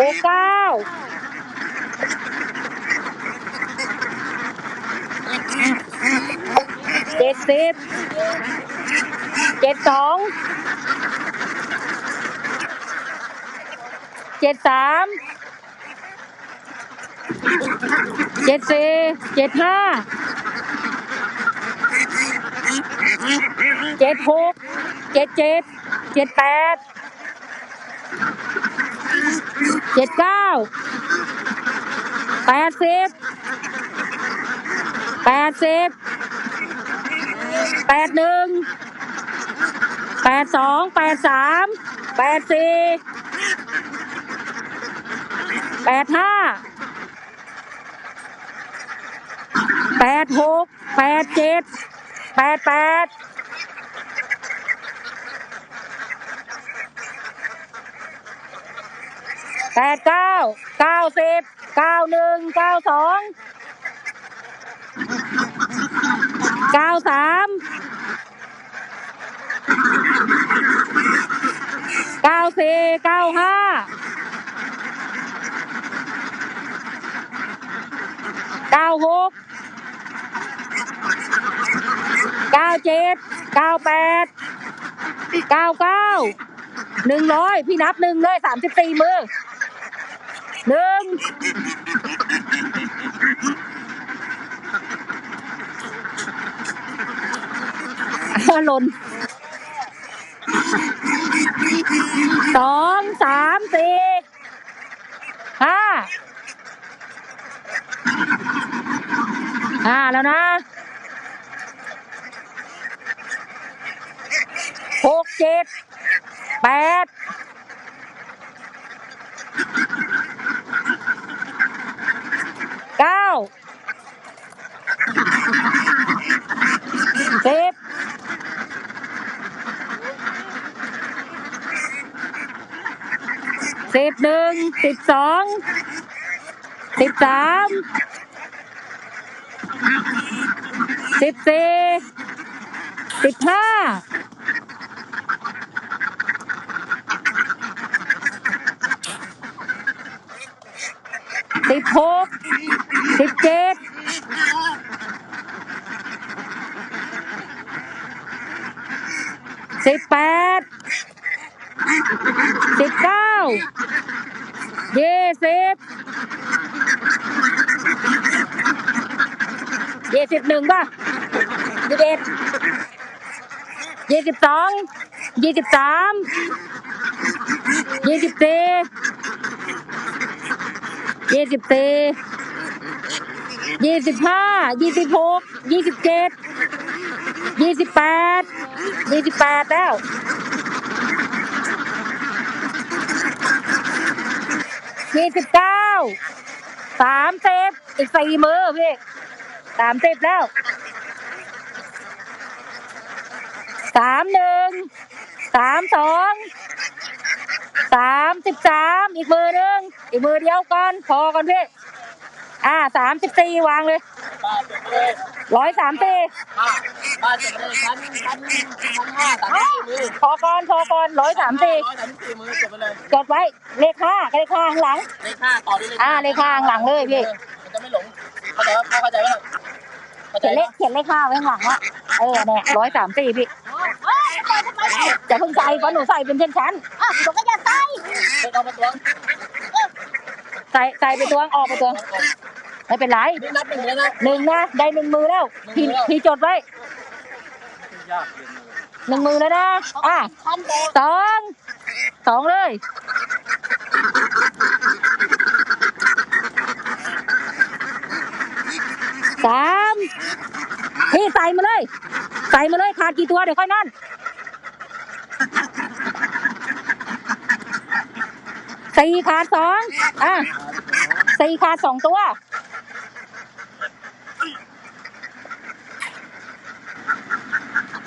หกเก้าเจ็ดสิบเจ็ดสองเจ็ดสามเจ็ดสี่เจ็ดห้าเจ็ดหกเจ็ดเจ็ดเจ็ดแปดเจ็ดเก้าแปดสิบแปดสิบแปดหนึ่งแปดสองแปดสามแปดสี่แปดห้าแปดหกแปดเจ็ดแปดแปด แปดเก้าเก้าสิบเก้าหนึ่งเก้าสองเก้าสามเก้าสี่เก้าห้าเก้าหกเก้าเจ็ดเก้าแปดเก้าเก้าหนึ่งร้อยพี่นับหนึ่งเลยสามสิบสี่มือ หนึ่งหล่นสองสามสี่ห้าห้าแล้วนะหกเจ็ดแปดเก้า สิบสิบหนึ่งสิบสองสิบสามสิบสี่สิบห้า สิบหกสิบเจ็ดสิบแปดสิบเก้ายี่สิบยี่สิบหนึ่งป่ะยี่สิบเอ็ดยี่สิบสองยี่สิบสามยี่สิบสี่ ยี่สิบสี่ยี่สิบห้ายี่สิบหกยี่สิบเจ็ดยี่สิบแปดยี่สิบแปดแล้วยี่สิบเก้าสามสิบอีกสี่มือพี่สามสิบแล้วสามหนึ่งสามสอง สามสิบสามอีกมือหนึ่งอีกมือเดียวก่อนพอก่อนพี่อ่าสามสิบสี่วางเลยป้าจบไปเลยร้อยสามสี่ป้าป้าจบไปเลยชั้นชั้นชั้นห้าสามสี่มือพอก่อนพอก่อนร้อยสามสี่ร้อยสามสี่มือจบไปเลยจดไว้เลขห้ากับเลขห้าข้างหลังเลขห้าต่อด้วยเลขอ่าเลขห้าข้างหลังเลยพี่มันจะไม่หลงเข้าใจไหมเข้าใจไหมเข้าใจเขียนไหมเลขเขียนเลขห้าไว้ข้างหลังว่าเออเนี่ยร้อยสามสี่พี่จะเพิ่งใส่เพราะหนูใส่เป็นเช่นชั้นอะหนูก็ จะใส่ไม่ต้องมาตวงใส่ใส่ไปตวงออกไปตวงไม่เป็นไรนี่นับหนึ่งเลยนะหนึ่งนะได้หนึ่งมือแล้วพี่พี่จดไว้ยากหนึ่งมือแล้วนะอะสองสองเลยสามพี่ใส่มาเลย ใส่มาเลยขาดกี่ตัวเดี๋ยวค่อยนั่น สี่ขาดสองอะสี่ขาดสองตัว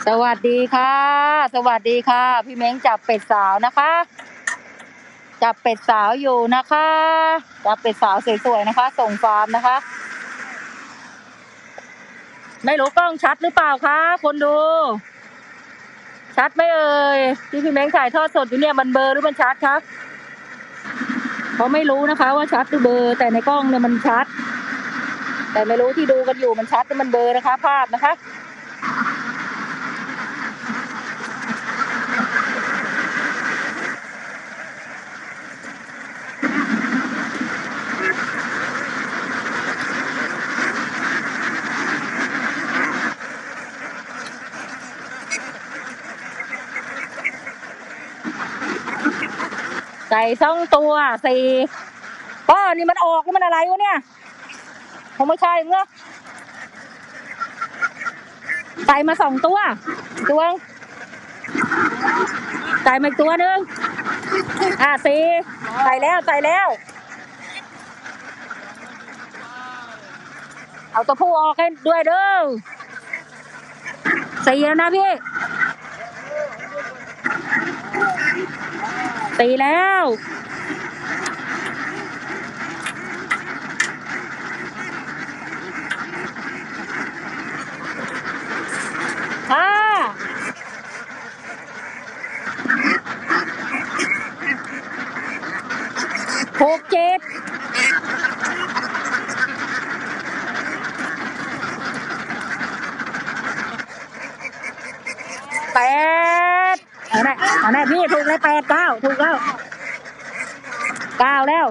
สวัสดีค่ะ สวัสดีค่ะ พี่เม้งจับเป็ดสาวนะคะ จับเป็ดสาวอยู่นะคะ จับเป็ดสาวสวยๆนะคะ ส่งฟาร์มนะคะ ไม่รู้กล้องชัดหรือเปล่าคะคนดูชัดไหมเอ่ยที่พี่เม้งถ่ายทอดสดอยู่เนี่ยมันเบลอหรือมันชัดครับ เขาไม่รู้นะคะ ว่าชัดหรือเบอร์แต่ในกล้องเนี่ยมันชัด แต่ไม่รู้ที่ดูกันอยู่มันชัดหรือมันเบอร์นะคะ ภาพนะคะ ส่สองตัวสี่ป้านี่มันออกนี่มันอะไรวะเนี่ยคงไม่ใช่เงอะใส่มาสองตัวตัวงใส่มาอีกตัวหนึ่งอะสี่ใส่แล้วใส่แล้ว เอาตัวผู้ออกให้ด้วยเด้อสี่แล้วนะพี่ ตีแล้วห้าหกเจ็ดแปด อาไหนเอาไหนพี่ถูกเลยแปดเก้าถูกแล้วเก้าแล้ว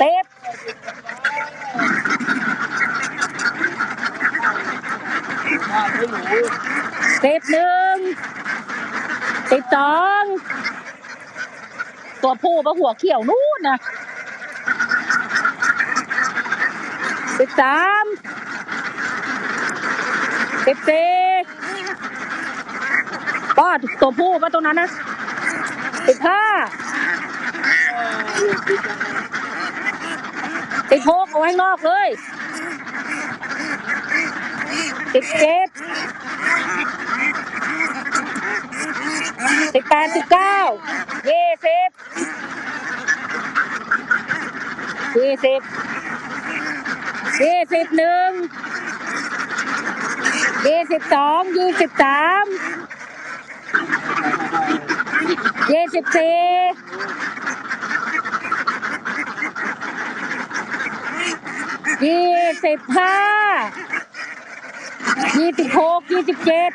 สิบสิบหนึ่งสิบสองตัวผู้ปะหัวเขียวนู่นนะสิบสาม สิบสี่ป้อตัวผู้ปะตรงนั้นนะสิบห้าสิบหกเอาไว้นอกเลยสิบเจ็ดสิบแปดสิบเก้ายี่สิบยี่สิบยี่สิบหนึ่ง ยี่สิบสองยี่สิบสามยี่สิบสี่ยี่สิบห้ายี่สิบหกยี่สิบเจ็ด